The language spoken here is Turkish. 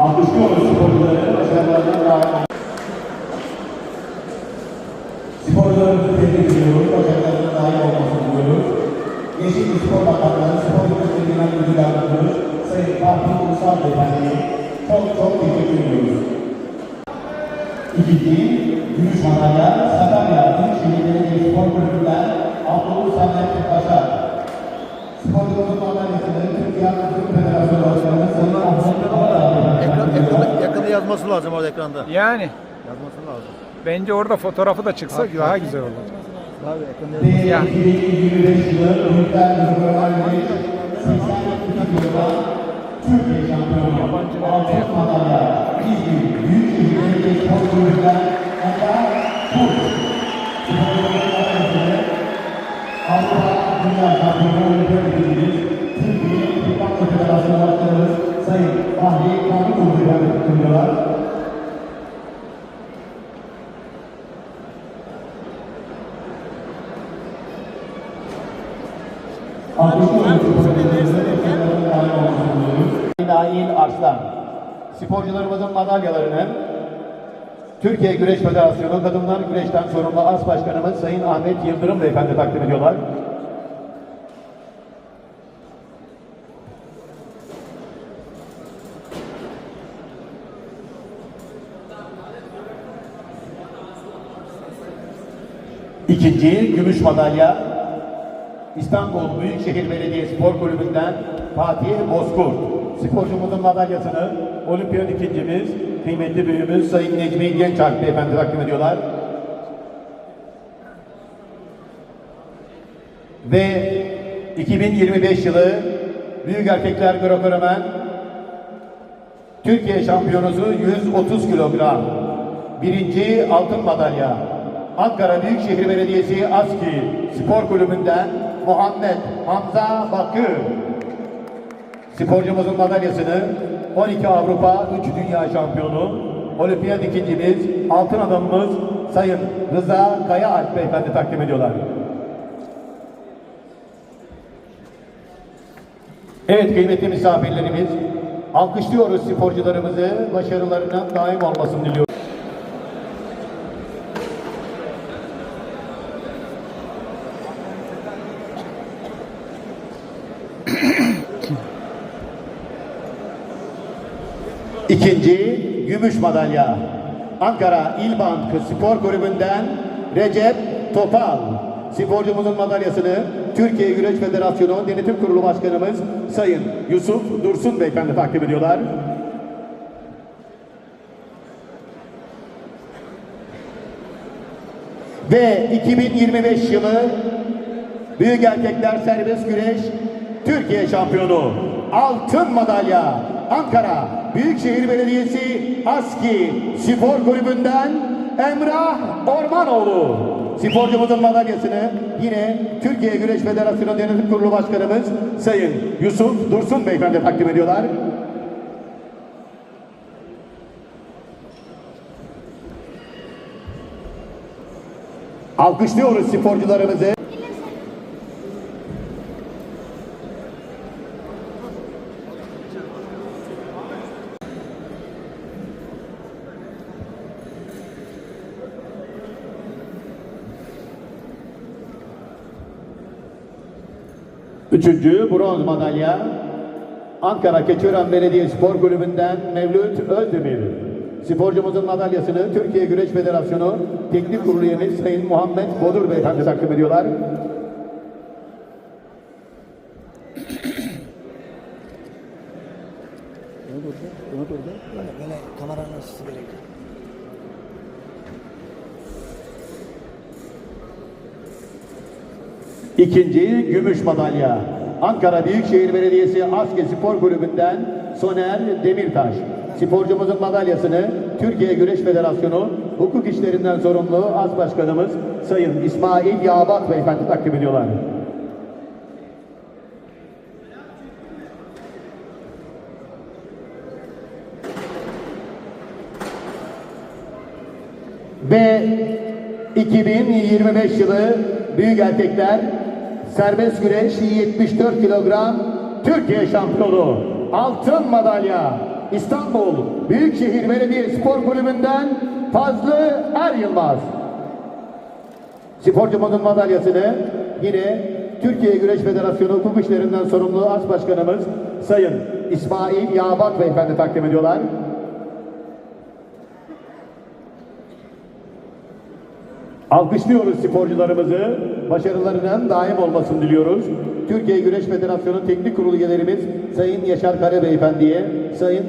Alkışlıyoruz sporcuları, başarılarına dair. Sporcularımızı tebrik ediyoruz, başarılarına dair olmasını diliyoruz. Yeşil Spor Bakanlığı, Spor Yönetimi Genel Müdür Yardımcımız Sayın Fatih Ulusal Beyefendi'ye çok çok teşekkür ediyoruz. İkinci, gümüş madalya Sakarya Büyükşehir Belediye Spor Kulübü'nden yazması lazım orada ekranda. Yani Yazması lazım. bence orada fotoğrafı da çıksa daha güzel olur. Abi ekranda yazması Ya. 2025 yılı Büyükler Müdürlüğü 82 yılda Türkiye Şampiyonu Altın Madalya İzmir Büyükşehir Belediye Spor Kulübü'nden Ender Kurt. Sporcuların madalyasını Avrupa Dünya Şampiyonu Olimpiyat Birincimiz Türkiye Kickboxing Federasyonu Başkanımız Sayın Fahri Kanıkul Beyefendi tutunuyorlar. Nail Arslan. Sporcularımızın madalyalarını Türkiye Güreş Federasyonu Kadınlar Güreş'ten sorumlu As Başkanımız Sayın Ahmet Yıldırım Beyefendi takdim ediyorlar. İkinci gümüş madalya İstanbul Büyükşehir Belediye Spor Kulübü'nden Fatih Bozkurt. Sporcumuzun madalyasını olimpiyat ikincimiz, kıymetli büyüğümüz Sayın Necmi Gençalp Beyefendi takdim ediyorlar. Ve 2025 yılı Büyük Erkekler Greco-Romen Türkiye şampiyonusu 130 kilogram. Birinci altın madalya. Ankara Büyükşehir Belediyesi ASKİ Spor Kulübü'nden Muhammed Hamza Bakı. Sporcumuzun madalyasını 12 Avrupa 3 Dünya Şampiyonu, Olimpiyat ikincimiz, altın adamımız Sayın Rıza Kaya Alp Beyefendi takdim ediyorlar. Evet kıymetli misafirlerimiz, alkışlıyoruz sporcularımızı, başarılarının daim olmasını diliyoruz. İkinci gümüş madalya Ankara İl Bankı Spor Kulübü'nden Recep Topal. Sporcumuzun madalyasını Türkiye Güreş Federasyonu Denetim Kurulu Başkanımız Sayın Yusuf Dursun Beyefendi takdim ediyorlar. Ve 2025 yılı Büyük Erkekler Serbest Güreş Türkiye Şampiyonu Altın Madalya Ankara Büyükşehir Belediyesi ASKİ Spor Kulübü'nden Emrah Ormanoğlu. Sporcumuzun madalyasını yine Türkiye Güreş Federasyonu Denetim Kurulu Başkanımız Sayın Yusuf Dursun Beyefendi takdim ediyorlar. Alkışlıyoruz sporcularımızı. Üçüncü bronz madalya Ankara Keçiören Belediye Spor Kulübü'nden Mevlüt Özdemir. Sporcumuzun madalyasını Türkiye Güreş Federasyonu Teknik Kurulu üyemiz Sayın Muhammed Bodur Beyefendi takdim ediyorlar. İkinci gümüş madalya Ankara Büyükşehir Belediyesi Aske Spor Kulübü'nden Soner Demirtaş. Sporcumuzun madalyasını Türkiye Güreş Federasyonu Hukuk İşlerinden sorumlu As Başkanımız Sayın İsmail Yağbat Beyefendi takdim ediyorlar. Ve 2025 yılı Büyük Erkekler Serbest Güreş 74 kilogram Türkiye şampiyonu altın madalya İstanbul Büyükşehir Belediye Spor Kulübü'nden Fazlı Er Yılmaz. Sporcumuzun madalyasını yine Türkiye Güreş Federasyonu Hukuk İşlerinden sorumlu As Başkanımız Sayın İsmail Yağbat Beyefendi takdim ediyorlar. Alkışlıyoruz sporcularımızı. Başarılarının daim olmasını diliyoruz. Türkiye Güreş Federasyonu Teknik Kurulu üyelerimiz Sayın Yaşar Kare Beyefendi'ye, Sayın